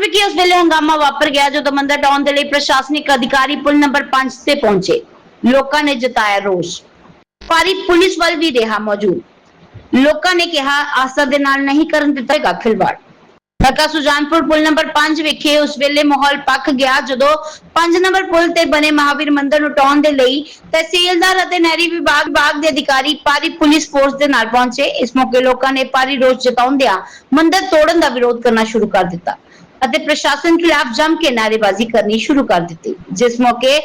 ਸੁਜਾਨਪੁਰ ਵਿਖੇ ਉਸ ਵੇਲੇ ਹੰਗਾਮਾ ਵਾਪਰ ਗਿਆ ਜਦੋਂ ਮੰਦਰ ਟਾਊਨ ਦੇ ਲਈ ਪ੍ਰਸ਼ਾਸਨਿਕ ਅਧਿਕਾਰੀ ਪੁਲ ਨੰਬਰ 5 ਤੇ ਪਹੁੰਚੇ ਲੋਕਾਂ ਨੇ ਜਤਾਇਆ ਰੋਸ ਭਾਰੀ ਪੁਲਿਸ ਵੱਲ ਵੀ ਰਿਹਾ ਮੌਜੂਦ ਲੋਕਾਂ ਨੇ ਕਿਹਾ ਆਸਾ ਦੇ ਨਾਲ ਨਹੀਂ ਕਰਨ ਦਿੱਤਾਗਾ ਖਿਲਵਾੜ ਹਲਕਾ ਸੁਜਾਨਪੁਰ ਪੁਲ ਨੰਬਰ 5 ਵਿਖੇ ਉਸ ਵੇਲੇ ਮਾਹੌਲ ਪੱਕ ਗਿਆ ਜਦੋਂ 5 ਨੰਬਰ ਪੁਲ ਤੇ ਬਣੇ ਮਹਾਵੀਰ ਮੰਦਿਰ ਨੂੰ ਟਾਉਣ ਦੇ ਲਈ ਤਹਿਸੀਲਦਾਰ ਅਤੇ ਨਹਿਰੀ ਵਿਭਾਗ ਵਿਭਾਗ ਦੇ ਅਧਿਕਾਰੀ ਪਾਰੀ ਪੁਲਿਸ ਫੋਰਸ ਦੇ ਨਾਲ ਪਹੁੰਚੇ ਇਸ ਮੌਕੇ ਲੋਕਾਂ ਨੇ ਭਾਰੀ ਰੋਸ ਜਤਾਉਂਦਿਆਂ ਮੰਦਿਰ ਤੋੜਨ ਦਾ ਵਿਰੋਧ ਕਰਨਾ ਸ਼ੁਰੂ ਕਰ ਦਿੱਤਾ ਅਤੇ ਪ੍ਰਸ਼ਾਸਨ ਖਿਲਾਫ ਜੰਮ ਕੇ ਨਾਅਰੇਬਾਜ਼ੀ ਕਰਨੀ ਸ਼ੁਰੂ ਕਰ ਦਿੱਤੀ ਜਿਸ ਮੌਕੇ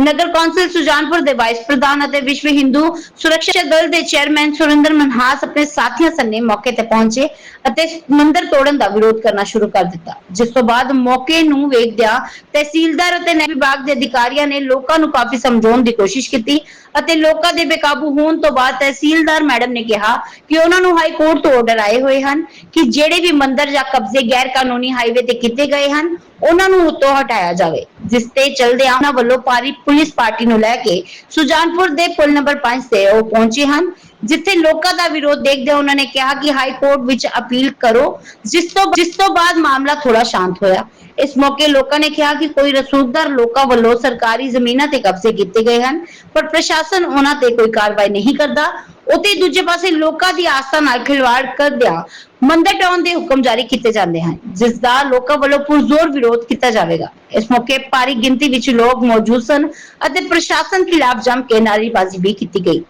ਨਗਰ ਕੌਂਸਲ ਸੁਜਾਨਪੁਰ ਦੇ ਵਾਈਸ ਪ੍ਰਧਾਨ ਅਤੇ ਵਿਸ਼ਵ ਹਿੰਦੂ ਸੁਰੱਖਿਆ ਦਲ ਦੇ ਚੇਅਰਮੈਨ ਸੁਰਿੰਦਰ ਮਨਹਾਸ ਆਪਣੇ ਸਾਥੀਆਂ ਸੰਨੇ ਮੌਕੇ ਤੇ ਪਹੁੰਚੇ ਅਤੇ ਮੰਦਿਰ ਤੋੜਨ ਦਾ ਵਿਰੋਧ ਕਰਨਾ ਸ਼ੁਰੂ ਕਰ ਦਿੱਤਾ, ਜਿਸ ਤੋਂ ਬਾਅਦ ਮੌਕੇ ਨੂੰ ਵੇਖਦਿਆਂ ਤਹਿਸੀਲਦਾਰ ਅਤੇ ਨਹਿਰੀ ਵਿਭਾਗ ਦੇ ਅਧਿਕਾਰੀਆਂ ਨੇ ਲੋਕਾਂ ਨੂੰ ਕਾਫੀ ਸਮਝਾਉਣ ਦੀ ਕੋਸ਼ਿਸ਼ ਕੀਤੀ ਅਤੇ ਲੋਕਾਂ ਦੇ ਬੇਕਾਬੂ ਹੋਣ ਤੋਂ ਬਾਅਦ ਤਹਿਸੀਲਦਾਰ ਮੈਡਮ ਨੇ ਕਿਹਾ ਕਿ ਉਹਨਾਂ ਨੂੰ ਹਾਈ ਕੋਰਟ ਤੋਂ ਆਰਡਰ ਆਏ ਹੋਏ ਹਨ ਕਿ ਜਿਹੜੇ ਵੀ ਮੰਦਿਰ ਜਾਂ ਕਬਜ਼ੇ ਗੈਰ ਕਾਨੂੰਨੀ ਹਾਈਵੇ ਤੇ ਕੀਤੇ ਗਏ ਹਨ ਉਹਨਾਂ ਨੂੰ ਉੱਤੋਂ ਹਟਾਇਆ ਜਾਵੇ, ਜਿਸ ਤੇ ਚਲਦਿਆਂ ਉਹਨਾਂ ਵੱਲੋਂ ਪਾਰੀ ਪੁਲਿਸ ਪਾਰਟੀ ਨੂੰ ਲੈ ਕੇ ਸੁਜਾਨਪੁਰ ਦੇ ਪੁਲ ਨੰਬਰ 5 ਤੇ ਉਹ ਪਹੁੰਚੇ ਹਨ, ਜਿੱਥੇ ਲੋਕਾਂ ਦਾ ਵਿਰੋਧ ਦੇਖਦੇ ਉਹਨਾਂ ਨੇ ਕਿਹਾ ਕਿ ਹਾਈ ਕੋਰਟ ਵਿੱਚ ਅਪੀਲ ਕਰੋ, ਜਿਸ ਤੋਂ ਜਿਸ ਤੋਂ ਬਾਅਦ ਮਾਮਲਾ ਥੋੜਾ ਸ਼ਾਂਤ ਹੋਇਆ। ਇਸ ਮੌਕੇ ਲੋਕਾਂ ਨੇ ਕਿਹਾ ਕਿ ਕੋਈ ਰਸੂਖਦਾਰ ਲੋਕਾਂ ਵੱਲੋਂ ਸਰਕਾਰੀ ਜ਼ਮੀਨਾਂ ਤੇ ਕਬਜ਼ੇ ਕੀਤੇ ਗਏ ਹਨ, ਪਰ ਪ੍ਰਸ਼ਾਸਨ ਉਹਨਾਂ ਤੇ ਕੋਈ ਕਾਰਵਾਈ ਨਹੀਂ ਕਰਦਾ। ਉਤੇ ਦੂਜੇ ਪਾਸੇ ਲੋਕਾਂ ਦੀ ਆਸਥਾ ਨਾਲ ਖਿਲਵਾੜ ਕਰਦਿਆਂ ਮੰਦਰ ਡਾਉਣ ਦੇ ਹੁਕਮ ਜਾਰੀ ਕੀਤੇ ਜਾਂਦੇ ਹਨ, ਜਿਸ ਦਾ ਲੋਕਾਂ ਵੱਲੋਂ ਪੁਰਜ਼ੋਰ ਵਿਰੋਧ ਕੀਤਾ ਜਾਵੇਗਾ। ਇਸ ਮੌਕੇ ਭਾਰੀ ਗਿਣਤੀ ਵਿੱਚ ਲੋਕ ਮੌਜੂਦ ਸਨ ਅਤੇ ਪ੍ਰਸ਼ਾਸਨ ਖਿਲਾਫ ਜੰਮ ਕੇ ਨਾਰੇਬਾਜ਼ੀ ਵੀ ਕੀਤੀ ਗਈ।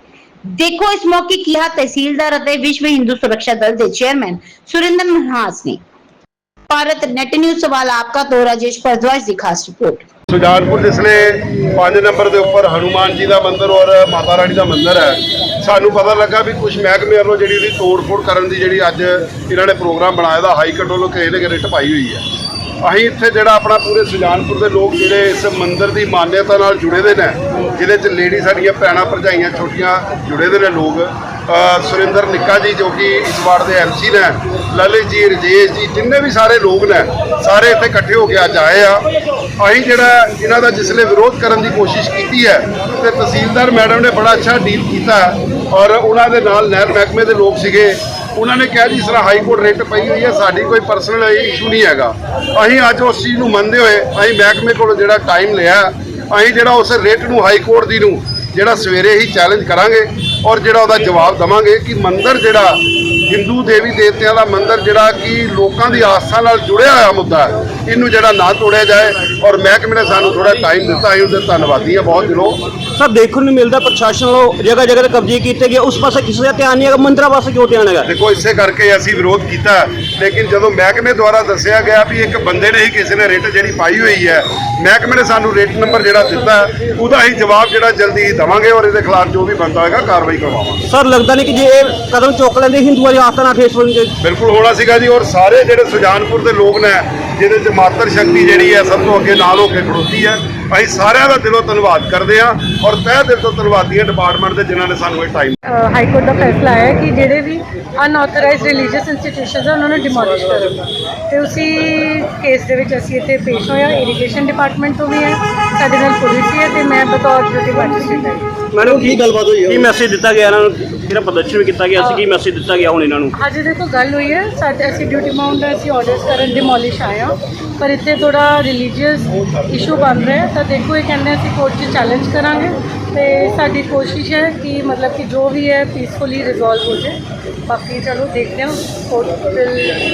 ਦੇਖੋ ਇਸ ਮੌਕੇ ਕਿਹਾ ਤਹਿਸੀਲਦਾਰ ਅਤੇ ਵਿਸ਼ਵ ਹਿੰਦੂ ਸੁਰੱਖਿਆ ਦਲ ਦੇ ਚੇਅਰਮੈਨ ਸੁਰਿੰਦਰ ਮਹਾਸ ਨੇ। ਭਾਰਤ ਨੈਟ ਨਿਊਜ਼ ਸਵਾਲ ਆਪਕਾ ਤੋਂ, ਰਾਜੇਸ਼ ਭਰਦਵਾਜ ਦੀ ਖਾਸ ਰਿਪੋਰਟ। ਸੁਜਾਨਪੁਰ ਜਿਸਲੇ 5 ਨੰਬਰ ਦੇ ਉੱਪਰ ਹਨੂਮਾਨ ਜੀ ਦਾ ਮੰਦਿਰ ਔਰ ਮਾਤਾ ਰਾਣੀ ਦਾ ਮੰਦਿਰ ਹੈ ਸਾਨੂੰ ਪਤਾ ਲੱਗਾ ਵੀ ਕੁਝ ਮਹਿਕਮੇ ਵੱਲੋਂ ਜਿਹੜੀ ਇਹਦੀ ਤੋੜ-ਫੋੜ ਕਰਨ ਦੀ ਜਿਹੜੀ ਅੱਜ ਇਹਨਾਂ ਨੇ ਪ੍ਰੋਗਰਾਮ ਬਣਾਇਆ ਦਾ ਹਾਈ ਕੋਰਟ ਵੱਲੋਂ ਕਿਸੇ ਦੇ ਰਿਟ ਪਾਈ ਹੋਈ ਹੈ। ਅਸੀਂ ਇੱਥੇ ਜਿਹੜਾ ਆਪਣਾ ਪੂਰੇ ਸੁਜਾਨਪੁਰ ਦੇ ਲੋਕ ਜਿਹੜੇ ਇਸ ਮੰਦਿਰ ਦੀ ਮਾਨਤਾ ਨਾਲ ਜੁੜੇ ਦੇ ਨੇ, ਜਿਹਦੇ ਚ ਲੇਡੀ ਸਾਡੀਆਂ ਭੈਣਾਂ ਭਰਜਾਈਆਂ ਛੋਟੀਆਂ ਜੁੜੇ ਦੇ ਨੇ ਲੋਕ ਸੁਰਿੰਦਰ ਨਿੱਕਾ ਜੀ ਜੋ ਕਿ ਇਸ ਵਾਰਡ ਦੇ ਐਮਸੀ ਨੇ, ਲਲਿਤ ਜੀ, ਰਜੇਸ਼ ਜੀ, ਜਿੰਨੇ ਵੀ ਸਾਰੇ ਲੋਕ ਨੇ, ਸਾਰੇ ਇੱਥੇ ਇਕੱਠੇ ਹੋ ਕੇ ਅੱਜ ਆਏ ਆ। ਅਸੀਂ ਜਿਹੜਾ ਇਹਨਾਂ ਦਾ ਜਿਸਲੇ ਵਿਰੋਧ ਕਰਨ ਦੀ ਕੋਸ਼ਿਸ਼ ਕੀਤੀ ਹੈ, ਤੇ ਤਹਿਸੀਲਦਾਰ ਮੈਡਮ ਨੇ ਬੜਾ ਅੱਛਾ ਡੀਲ ਕੀਤਾ ਔਰ ਉਹਨਾਂ ਦੇ ਨਾਲ ਨਹਿਰ ਮਹਿਕਮੇ ਦੇ ਲੋਕ ਸੀਗੇ। ਉਹਨਾਂ ਨੇ ਕਿਹਾ ਜੀ, ਇਸ ਤਰ੍ਹਾਂ ਹਾਈ ਕੋਰਟ ਰੇਟ ਪਈ ਹੋਈ ਹੈ, ਸਾਡੀ ਕੋਈ ਪਰਸਨਲ ਇਸ਼ੂ ਨਹੀਂ ਹੈਗਾ। ਅਸੀਂ ਅੱਜ ਉਸ ਚੀਜ਼ ਨੂੰ ਮੰਨਦੇ ਹੋਏ ਅਸੀਂ ਮਹਿਕਮੇ ਕੋਲੋਂ ਜਿਹੜਾ ਟਾਈਮ ਲਿਆ, ਅਸੀਂ ਜਿਹੜਾ ਉਸ ਰੇਟ ਨੂੰ, ਹਾਈ ਕੋਰਟ ਦੀ ਨੂੰ ਜਿਹੜਾ ਸਵੇਰੇ ਹੀ ਚੈਲੰਜ ਕਰਾਂਗੇ ਔਰ ਜਿਹੜਾ ਉਹਦਾ ਜਵਾਬ ਦਵਾਂਗੇ ਕਿ ਮੰਦਰ ਜਿਹੜਾ ਹਿੰਦੂ ਦੇਵੀ ਦੇਵਤਿਆਂ ਦਾ ਮੰਦਰ ਜਿਹੜਾ ਕਿ ਲੋਕਾਂ ਦੀ ਆਸਥਾ ਨਾਲ ਜੁੜਿਆ ਹੋਇਆ ਮੁੱਦਾ ਇਹਨੂੰ ਜਿਹੜਾ ਨਾ ਤੋੜਿਆ ਜਾਏ। ਔਰ ਮਹਿਕਮੇ ਨੇ ਸਾਨੂੰ ਥੋੜਾ ਟਾਈਮ ਦਿੱਤਾ ਅਸੀਂ ਉਹਦੇ ਧੰਨਵਾਦੀ ਹਾਂ ਬਹੁਤ ਦਿਲੋਂ ਸਰ ਦੇਖਣ ਨੂੰ ਮਿਲਦਾ ਪ੍ਰਸ਼ਾਸਨ ਵੱਲੋਂ ਜਗ੍ਹਾ ਜਗ੍ਹਾ ਤੇ ਕਬਜ਼ੇ ਕੀਤੇ ਗਏ ਉਸ ਪਾਸੇ ਕਿਸੇ ਦਾ ਧਿਆਨ ਨਹੀਂ ਹੈਗਾ ਮੰਦਰਾਂ ਪਾਸੇ ਕਿਉਂ ਧਿਆਨ ਹੈਗਾ? ਦੇਖੋ ਇਸੇ ਕਰਕੇ ਅਸੀਂ ਵਿਰੋਧ ਕੀਤਾ ਲੇਕਿਨ ਜਦੋਂ ਮਹਿਕਮੇ ਦੁਆਰਾ ਦੱਸਿਆ ਗਿਆ ਵੀ ਇੱਕ ਬੰਦੇ ਨੇ ਹੀ ਕਿਸੇ ਨੇ ਰਿਟ ਜਿਹੜੀ ਪਾਈ ਹੋਈ ਹੈ ਮਹਿਕਮੇ ਨੇ ਸਾਨੂੰ ਰੇਟ ਨੰਬਰ ਜਿਹੜਾ ਦਿੱਤਾ ਹੈ, ਉਹਦਾ ਹੀ ਜਵਾਬ ਜਿਹੜਾ ਜਲਦੀ ਹੀ ਦਵਾਂਗੇ ਔਰ ਇਹਦੇ ਖਿਲਾਫ ਜੋ ਵੀ ਬਣਦਾ ਹੋਏਗਾ ਕਾਰਵਾਈ ਕਰਵਾਵਾਂਗੇ। ਸਰ ਲੱਗਦਾ ਨਹੀਂ ਕਿ ਜੇ ਇਹ ਕਦਮ ਚੁੱਕ ਲੈਂਦੇ ਹਿੰਦੂਆਂ ਦੀ ਆਸਥਾ ਨਾਲ ਠੇਸ ਹੋਣਗੇ। ਬਿਲਕੁਲ ਹੋਣਾ ਸੀਗਾ ਜੀ ਔਰ ਸਾਰੇ ਜਿਹੜੇ ਸੁਜਾਨਪੁਰ ਦੇ ਲੋਕ ਨੇ ਜਿਹਦੇ ਚ ਮਾਤਰ ਸ਼ਕਤੀ ਜਿਹੜੀ ਹੈ ਸਭ ਤੋਂ ਅੱਗੇ ਨਾਲ ਹੋ ਕੇ ਖੜੋਤੀ ਹੈ। ਅਸੀਂ ਸਾਰਿਆਂ ਦਾ ਦਿਲੋਂ ਧੰਨਵਾਦ ਕਰਦੇ ਹਾਂ ਔਰ ਤਹਿ ਦਿਲ ਤੋਂ ਧੰਨਵਾਦੀ ਹਾਂ ਡਿਪਾਰਟਮੈਂਟ ਦੇ ਜਿਨ੍ਹਾਂ ਨੇ ਸਾਨੂੰ ਇਹ ਟਾਈਮ ਹਾਈ ਕੋਰਟ ਦਾ ਫੈਸਲਾ ਆਇਆ ਕਿ ਜਿਹੜੇ ਵੀ ਅਨਆਥੋਰਾਈਜ਼ਡ ਰਿਲੀਜੀਅਸ ਇੰਸਟੀਟਿਊਸ਼ਨਸ ਆ ਉਹਨਾਂ ਨੂੰ ਡਿਮੋਲਿਸ਼ ਕਰੋ ਤੇ ਉਸੇ ਕੇਸ ਦੇ ਵਿੱਚ ਅਸੀਂ ਇੱਥੇ ਪੇਸ਼ ਹੋਇਆ ਇਰੀਗੇਸ਼ਨ ਡਿਪਾਰਟਮੈਂਟ ਤੋਂ ਵੀ ਹੈ ਸਾਡੇ ਨਾਲ ਪੁਲਿਸ ਵੀ ਹੈ ਤੇ ਮੈਂ ਬਤੌਰ ਡਿਊਟੀ ਮੈਜਿਸਟ੍ਰੇਟ ਹਾਂ। ਮੈਡਮ ਕੀ ਗੱਲਬਾਤ ਹੋਈ ਕੀ ਮੈਸੇਜ ਦਿੱਤਾ ਗਿਆ ਇਹਨਾਂ ਨੂੰ? ਜਿਹੜਾ ਪ੍ਰਦਰਸ਼ਨ ਵੀ ਕੀਤਾ ਗਿਆ? ਸੀ ਕੀ ਮੈਸੇਜ ਦਿੱਤਾ ਗਿਆ ਹੁਣ ਇਹਨਾਂ ਨੂੰ? ਅੱਜ ਦੇਖੋ ਗੱਲ ਹੋਈ ਹੈ। ਸਾਡੇ ਅਸੀਂ ਡਿਊਟੀ ਮਾਉਂਟ ਦਾ ਅਸੀਂ ਆਰਡਰਸ ਕਰਨ ਡਿਮੋਲਿਸ਼ ਹਾਂ। ਪਰ ਇੱਥੇ ਥੋੜਾ ਰਿਲੀਜੀਅਸ ਇਸ਼ੂ ਬਣ ਰਿਹਾ ਤਾਂ ਦੇਖੋ, ਇਹ ਕਹਿੰਦੇ ਅਸੀਂ ਕੋਰਟ 'ਚ ਚੈਲੰਜ ਕਰਾਂਗੇ। ਤੇ ਸਾਡੀ ਕੋਸ਼ਿਸ਼ ਹੈ ਕਿ ਮਤਲਬ ਕਿ ਜੋ ਵੀ ਹੈ ਪੀਸਫੁਲੀ ਰਿਜ਼ੋਲਵ ਹੋ ਜਾਏ। ਬਾਕੀ ਚਲੋ ਦੇਖਦੇ ਹਾਂ ਕੋਰਟ